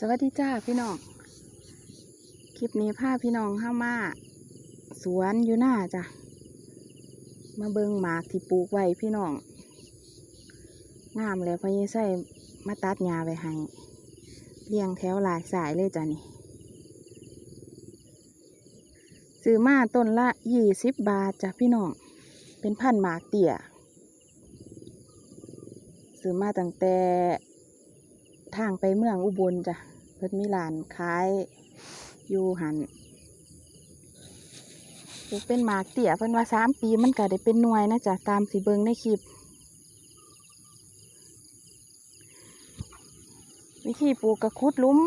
สวัสดีจ้าพี่น้อง คลิปนี้พาพี่น้องเข้ามา สวนอยู่หน้าจ้ะ มาเบิงหมากที่ปลูกไว้พี่น้อง งามแล้วพอยี่ใส่มาตัดหญ้าไว้ให้เรียงแถวหลายสายเลยจ้ะนี่ ซื้อมาต้นละยี่สิบบาทจ้ะพี่น้อง เป็นพันหมากเตี่ยซื้อมาตั้งแต่ ทางไปเมืองอุบลจ้ะเพิ่นมีร้านขายอยู่หันเป็นหมากเตี่ยเพิ่นว่าสามปีมันก็ได้เป็นหน่วยนะจ๊ะตามสีเบิงในคลิป วิธีปลูกกระคุดลุ้ม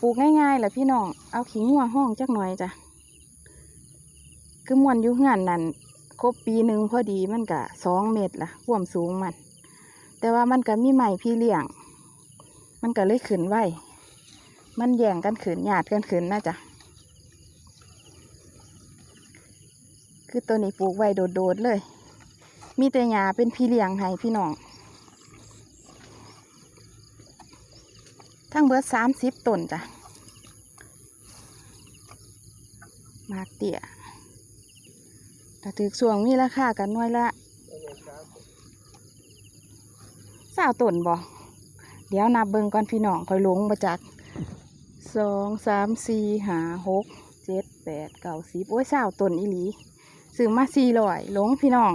ปลูกง่ายๆแหละพี่น้อง เอาขิงหัวห้องจักหน่อยจ้ะ คือมวนอยู่เฮือนนั่นครบปีหนึ่งพอดีมันก็สองเมตรละความสูงมัน แต่ว่ามันก็มีใหม่พี่เลี้ยง มันก็เลยขึ้นไหวมันแย่งกันขึ้นหยาดกันขึ้นนะจ๊ะคือตัวนี้ปลูกไว้โดดๆเลย มีแต่หญ้าเป็นพี่เลี้ยงให้พี่น้อง ทั้งเบิดสามสิบต้นจ้ะมากเตี่ยแต่ถือส่วงมีราคากันน้อยละสาวต้นบ่ เดี๋ยวนับเบิ่งก่อนพี่น้องคอยลงมาจากสองสามสี่ห้าหกเจ็ดแปดเก้าสิบโอ้ยสาวตนอีหลีซื้อมาสี่ร้อยลงพี่น้อง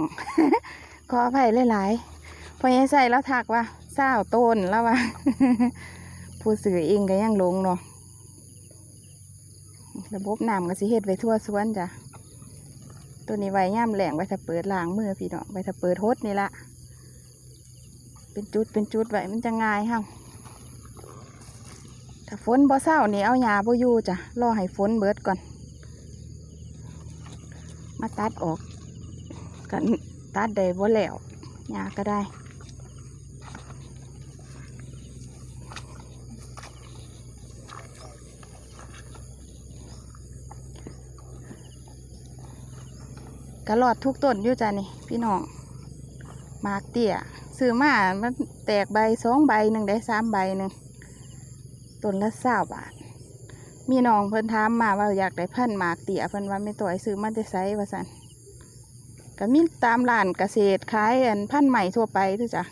ขออภัยหลายๆพอยังใส่แล้วถักว่าสาวต้นแล้วว่าผู้สื่อเองก็ยังลงเนาะระบบน้ำก็สิเฮ็ดไว้ทั่วสวนจ้ะตัวนี้ไว้ย่ำแหลงไว้ถ้าเปิดล้างมือพี่น้องไว้ถ้าเปิดฮดนี่ละ เป็นจุดเป็นจุดไว้มันจะง่ายเฮาถ้าฝนบ่เศร้านี่เอาหญ้าบ่อยู่จ้ะรอให้ฝนเบิดก่อน มาตัดออกกันตัดได้บ่แล้วหญ้าก็ได้กระลอดทุกต้นอยู่จ้ะนี่พี่น้องมากเตี้ย ซื้อมามันแตกใบสองใบหนึ่งได้สามใบหนึ่งต้นละเศร้าบาท มีน้องเพิ่นถามมาว่าอยากได้พันธ์หมากเตี้ยเพิ่นว่าไม่ต่อยซื้อมาจะไซว่าสันก็มีตามร้านเกษตรขายอันพันธ์ใหม่ทั่วไปทุกจ้ะ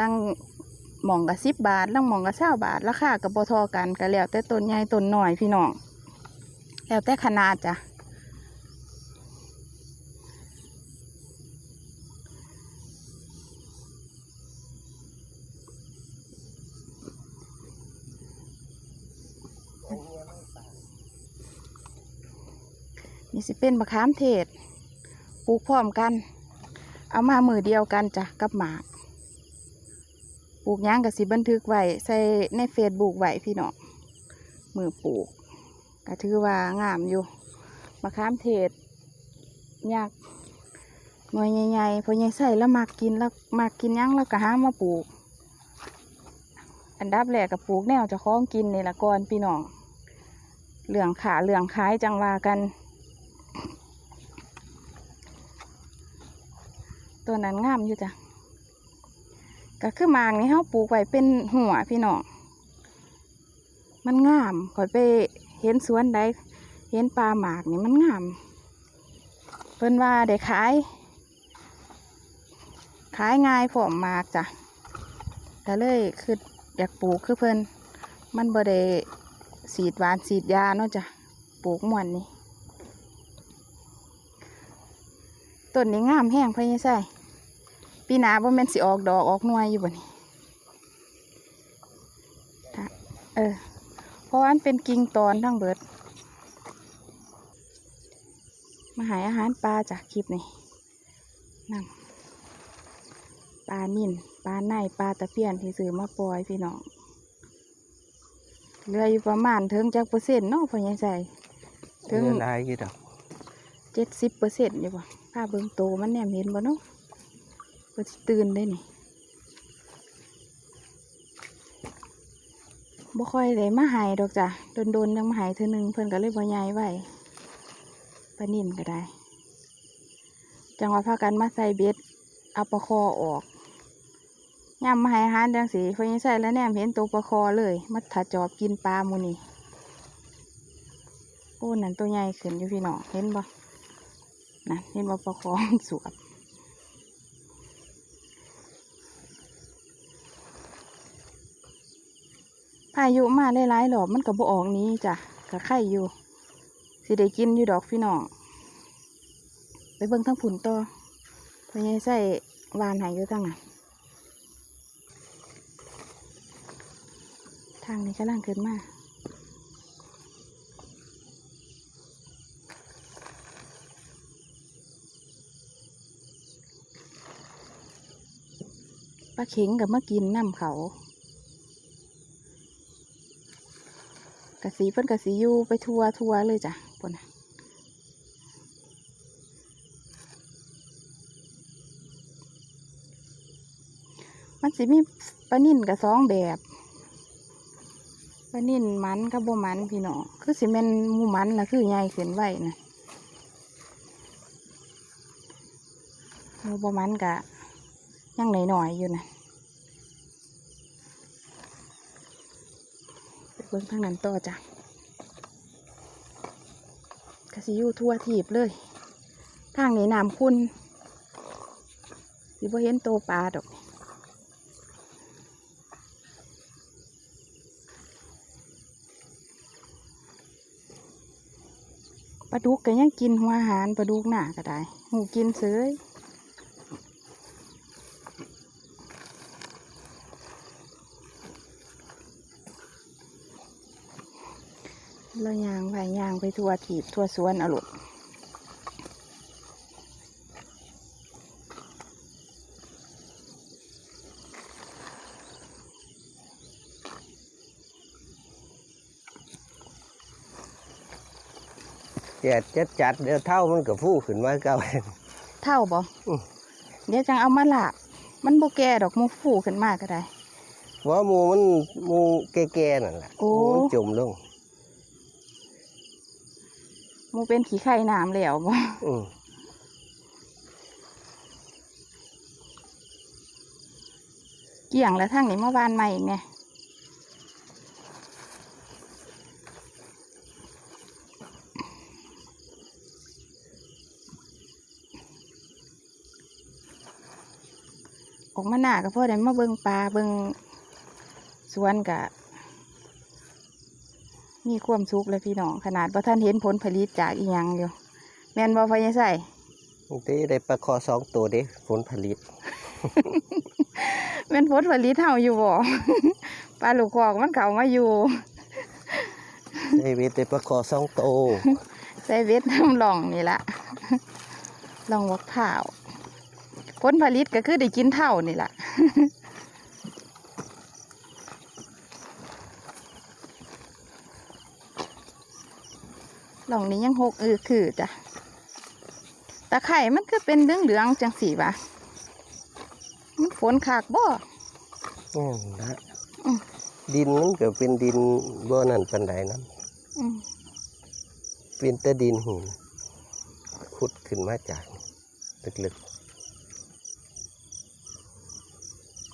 ลังหม่องกับสิบบาทลังหม่องกับเศร้าบาทราคากับบทอกันก็แล้วแต่ต้นใหญ่ต้นน้อยพี่น้องแล้วแต่ขนาดจ้ะ นี่สิเป็นมะขามเทศ ปลูกพร้อมกัน เอามามือเดียวกันจ้ะกับหมาก ปลูกย่างกับสิบันทึกไว้ใส่ในเฟซบุ๊กไว้พี่น้องมือปลูกก็ถือว่างามอยู่มะขามเทศยากหน่วยใหญ่ๆพอใหญ่ใส่แล้วมักกินแล้วมักกินหยังแล้วก็หามาปลูก อันดับแรกก็ปลูกแนวจะคล้องกินนี่ละก่อนพี่น้องเหลืองขาเหลืองขายจังว่ากัน ตัวนั้นงามอยู่จ้ะก็คือหมากนี่เขาปลูกไว้เป็นหัวพี่น้องมันงามข่อยไปเห็นสวนใดเห็นปลาหมากนี่มันงามเพิ่นว่าได้ขาย ขายง่ายพร้อมหมากจ้ะก็เลยคืออยากปลูกคือเพิ่นมันบ่ได้สีดหวานสีดยาเนาะจ้ะปลูกม่วนนี่ต้นนี้งามแห้งพะยังใส่ ปีหน้าบ่แม่นสิออกดอกออกหน่วยอยู่บ่นี่ถ้าเออ เพราะว่ามันเป็นกิ่งตอนทั้งเบิด มาหายอาหารปลาจากคลิปนี่นั่งปลานิ่นปลาในปลาตะเพียนที่ซื้อมาปล่อยพี่น้องเหลืออยู่ประมาณถึงจากเปอร์เซ็นต์เนาะพ่อใหญ่ใส่ถึงเงินอายกี่ดอกเจ็ดสิบเปอร์เซ็นต์อยู่บ่ผ้าเบิ่งโตมันแนมเห็นบ่เนาะ เปิดตื่นได้นี่บ่ค่อยได้มาหายดอกจ้ะโดนๆยังมาหายเธอหนึ่งเพิ่อนก็เลยบ่ใหญ่ไว้ปนิ่นก็ได้ จังหวะพากันมาใส่เบ็ดเอาปลาคอออกย่ำมาห้อาหารดังสีพอยังใส่แล้วแนมเห็นตัวปลาคอเลยมาถัดจอบกินปลามูนี่โอ้นั่นตัวใหญ่ขึ้นอยู่พี่น้องเห็นบ่นั่นเห็นบ่ปลาคอสวบ พายุมาหลายๆหลอบมันก็บ่ออกนี้จ้ะก็ไข่อยู่ สิได้กินอยู่ดอกพี่น้อง ไปเบิ่งทั้งผุนต่อพอยังใส่วานหายอยู่ทั้งนั้นทางนี้กำลังขึ้นมาปลาเข็งกับมากินน้ำเขา กะสีเพิ่นกะสีอยู่ไปทัวทัวเลยจ้ะปนน่ะมันสิมีปลานิ่นกับสองแบบปลานิ่นมันกับบมันพี่น้องคือสิแม่นมูมันละคือใหญ่ขึ้นไว้นะหมูบ่มันกะยังหน่อยๆอยู่นะไปเบิ่งทางนั้นต่อจ้ะกสิยู่ทั่วทีบเลย ทางนี้น้ำคุณสิบ่เห็นโตปลาดอกปลาดุกก็ยังกินหัวอาหารปลาดุกหนาก็ได้หูกินเสย เรายางไปยางไปทั่วถีบทั่วสวนเอาลุกแกจัดจัดเดี๋ยวเท่ามันก็ฟู่ขึ้นมาเก่าเท่าบ่อืมเดี๋ยวจังเอามาลาบมันบ่แก่ดอกหมูฟูขึ้นมาก็ได้ว่าหมูมันหมูแก่ๆนั่นแหละโอ้หมูมันจมลงห มูเป็นขี้ไข่น้ำแล้วบ่อืมเกี่ยงแล้วทางนี้เมื่อวานใหม่อีกไงออกมาหน้าก็พอได้มาเบิ่งปลาเบิ่งสวนกะ มีความสุขเลยพี่น้องขนาดว่าท่านเห็นผลผลิตจากอีหยังอยู่ แม่นบ่พอยังใส่มันได้ได้ปลาคอสองตัวเด้ผลผลิต แม่นผลผลิตเท่าอยู่บ่ปลาลูกคอกมันเข้ามาอยู่ได้เวทได้ปลาคอสองตัวใส่เวทน้ำหลองนี่ละลองวักเผาวผลผลิตก็คือได้กินเท่านี่ละ หลองนี้ยังหกเออคือจ้ะตะไคร่มันก็เป็นเหลืองๆจังสีวะมันฝนขากบ่นี่นนะอืมดินมันก็เป็นดินบ่นั่นปันไดนะอืมเป็นแต่ดินหินขุดขึ้นมาจากลึก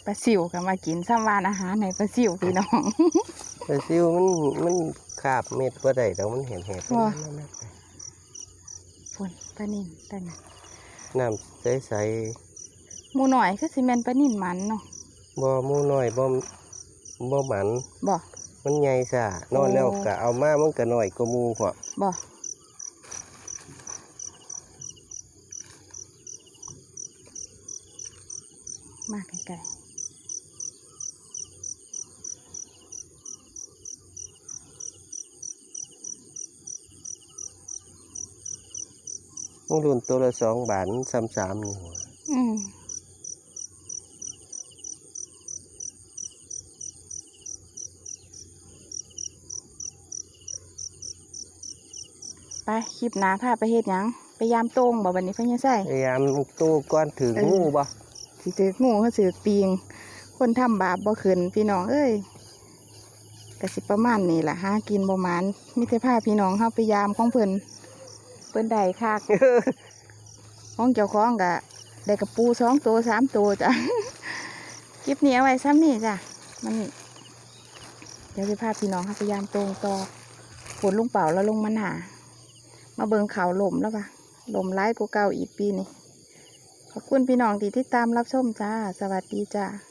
ปลาซิวก็มากินซ้ำวานอาหารในปลาซิวพี่น้องๆแต่ซิวมันมัน คาบเม็ดบ่ได้แล้วมันเห็นแหบว้านั่นน่ะฝนปลานิ่นแต่นะน้ำใสหมูหน่อยคือซีเมนปลานิ่นมันเนาะๆบ่หมูน้อยบ่บ่หมัน บ่ มันใหญ่ซะนอนแล้วก็เอามามันก็น้อยกว่าหมูพอบ่มาไกล มันรุ่นตัวละสองบาทสามสามนี่หัวๆอืมไปคลิปหนาพาไปเฮ็ดหยังไปยามโต้งบ่วันนี้เพิ่นยังใส่พยายามตู้ก้อนถึงเอองูบ่สิถืองูเขาถือปีง คนทำบาปบ่ขึ้นพี่น้องเอ้ยกสิประมาณนี้ล่ะหากินบ่หมานมิตรภาพพี่น้องเฮาไปยามของเพิ่น เพิ่นได้คักของเจ้าของกะได้กระปูสองตัวสามตัวจ้ะคลิปนี้เอาไว้ซ้ำนี่จ้ะมันเดี๋ยวจะพาพี่น้องค่ะพยายามตรงต่อฝนลุงเป่าแล้วลงมาหนามาเบิงเขาลมแล้วปะลมร้ายกว่าเก่าอีกปีนี้ขอบคุณพี่น้องที่ติดตามรับชมจ้า สวัสดีจ้า